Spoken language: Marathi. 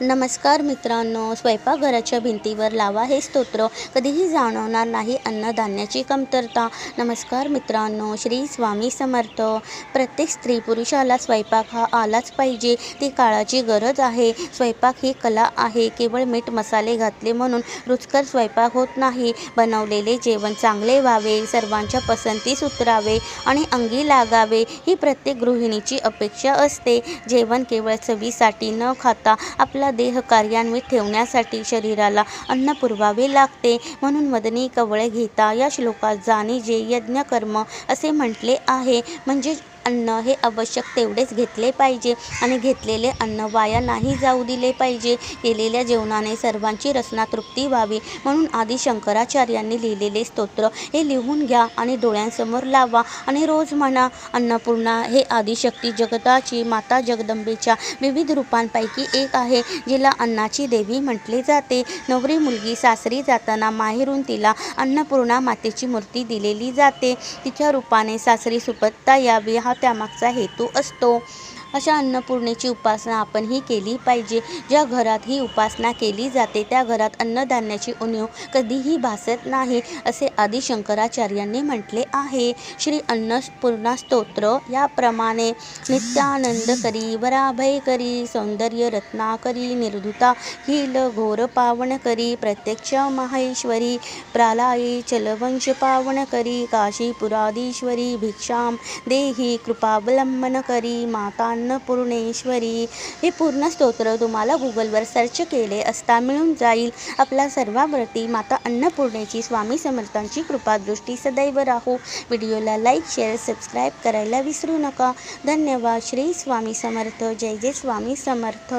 नमस्कार मित्रांनो स्वयंपाकघराच्या भिंतीवर लावा हे स्तोत्र. कधीही जाणवणार नाही अन्नधान्याची कमतरता. नमस्कार मित्रांनो श्री स्वामी समर्थ. प्रत्येक स्त्री पुरुषाला स्वयंपाक हा आलाच पाहिजे. ती काळाची गरज आहे. स्वयंपाक ही कला आहे. केवळ मीठ मसाले घातले म्हणून रुचकर स्वयंपाक होत नाही. बनवलेले जेवण चांगले व्हावे सर्वांच्या पसंतीस उतरावे आणि अंगी लागावे ही प्रत्येक गृहिणीची अपेक्षा असते. जेवण केवळ चवीसाठी न खाता आपला देह कार्यान्वित ठेवण्यासाठी शरीराला अन्न पुरवावे लागते. म्हणून मदनी कवळे घेता या श्लोकात जाणे जे यज्ञ कर्म असे म्हटले आहे. म्हणजे अन्न हे आवश्यक तेवढेच घेतले पाहिजे आणि घेतलेले अन्न वाया नाही जाऊ दिले पाहिजे. केलेल्या जेवणाने सर्वांची रचना तृप्ती व्हावी म्हणून आदी शंकराचार्यांनी लिहिलेले स्तोत्र हे लिहून घ्या आणि डोळ्यांसमोर लावा आणि रोज म्हणा अन्नपूर्णा हे आदिशक्ती जगताची माता जगदंबेच्या विविध रूपांपैकी एक आहे जिला अन्नाची देवी म्हटले जाते. नवरी मुलगी सासरी जाताना माहेरून तिला अन्नपूर्णा मातेची मूर्ती दिलेली जाते. तिच्या रूपाने सासरी सुपत्ता यावी हा त्यामागचा हेतू असतो. अशा अन्नपूर्णेची उपासना आपण ही केली पाहिजे. ज्या घरात ही उपासना केली जाते त्या घरात अन्नधान्याची उणीव कधीही भासत नाही असे आदी शंकराचार्यांनी म्हटले आहे. श्री अन्नपूर्णा स्तोत्र याप्रमाणे नित्यानंद करी वराभय करी सौंदर्य रत्नाकरी निर्धुता हिल घोर पावन करी प्रत्यक्ष माहेश्वरी प्रालायी चलवंश पावन करी काशीपुराधीश्वरी भिक्षाम देही कृपावलंबन करी माता अन्नपूर्णेश्वरी हे पूर्ण स्तोत्र तुम्हाला गुगलवर सर्च केले असता मिळून जाईल. आपल्या सर्वावरती माता अन्नपूर्णेची स्वामी समर्थांची कृपादृष्टी सदैव राहू. व्हिडिओला लाईक शेअर सबस्क्राईब करायला विसरू नका. धन्यवाद. श्री स्वामी समर्थ. जय जय स्वामी समर्थ.